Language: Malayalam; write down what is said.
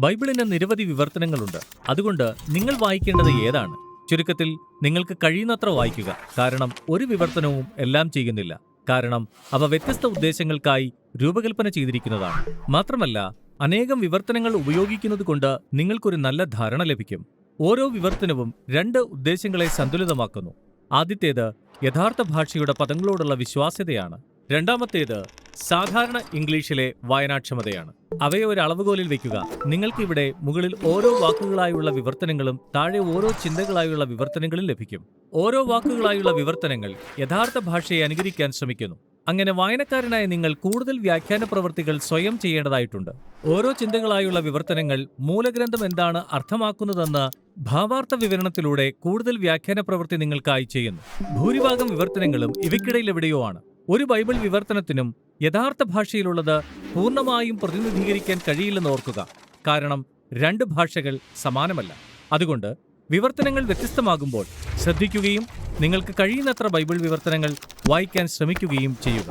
ബൈബിളിന് നിരവധി വിവർത്തനങ്ങളുണ്ട്. അതുകൊണ്ട് നിങ്ങൾ വായിക്കേണ്ടത് ഏതാണ്? ചുരുക്കത്തിൽ നിങ്ങൾക്ക് കഴിയുന്നത്ര വായിക്കുക. കാരണം ഒരു വിവർത്തനവും എല്ലാം ചെയ്യുന്നില്ല. കാരണം അവ വ്യത്യസ്ത ഉദ്ദേശങ്ങൾക്കായി രൂപകൽപ്പന ചെയ്തിരിക്കുന്നതാണ്. മാത്രമല്ല അനേകം വിവർത്തനങ്ങൾ ഉപയോഗിക്കുന്നത് കൊണ്ട് നിങ്ങൾക്കൊരു നല്ല ധാരണ ലഭിക്കും. ഓരോ വിവർത്തനവും രണ്ട് ഉദ്ദേശങ്ങളെ സന്തുലിതമാക്കുന്നു. ആദ്യത്തേത് യഥാർത്ഥ ഭാഷയുടെ പദങ്ങളോടുള്ള വിശ്വാസ്യതയാണ്. രണ്ടാമത്തേത് സാധാരണ ഇംഗ്ലീഷിലെ വായനാക്ഷമതയാണ്. അവയെ ഒരു അളവുകോലിൽ വെക്കുക. നിങ്ങൾക്ക് ഇവിടെ മുകളിൽ ഓരോ വാക്കുകളായുള്ള വിവർത്തനങ്ങളും താഴെ ഓരോ ചിന്തകളായുള്ള വിവർത്തനങ്ങളും ലഭിക്കും. ഓരോ വാക്കുകളായുള്ള വിവർത്തനങ്ങൾ യഥാർത്ഥ ഭാഷയെ അനുകരിക്കാൻ ശ്രമിക്കുന്നു. അങ്ങനെ വായനക്കാരനായ നിങ്ങൾ കൂടുതൽ വ്യാഖ്യാന പ്രവൃത്തികൾ സ്വയം ചെയ്യേണ്ടതായിട്ടുണ്ട്. ഓരോ ചിന്തകളായുള്ള വിവർത്തനങ്ങൾ മൂലഗ്രന്ഥം എന്താണ് അർത്ഥമാക്കുന്നതെന്ന് ഭാവാർത്ഥ വിവരണത്തിലൂടെ കൂടുതൽ വ്യാഖ്യാന പ്രവൃത്തി നിങ്ങൾക്കായി ചെയ്യുന്നു. ഭൂരിഭാഗം വിവർത്തനങ്ങളും ഇവയ്ക്കിടയിൽ എവിടെയോ ആണ്. ഒരു ബൈബിൾ വിവർത്തനത്തിനും യഥാർത്ഥ ഭാഷയിലുള്ളത് പൂർണമായും പ്രതിനിധീകരിക്കാൻ കഴിയില്ലെന്ന് ഓർക്കുക. കാരണം രണ്ട് ഭാഷകൾ സമാനമല്ല. അതുകൊണ്ട് വിവർത്തനങ്ങൾ വ്യത്യസ്തമാകുമ്പോൾ ശ്രദ്ധിക്കുകയും നിങ്ങൾക്ക് കഴിയുന്നത്ര ബൈബിൾ വിവർത്തനങ്ങൾ വായിക്കാൻ ശ്രമിക്കുകയും ചെയ്യുക.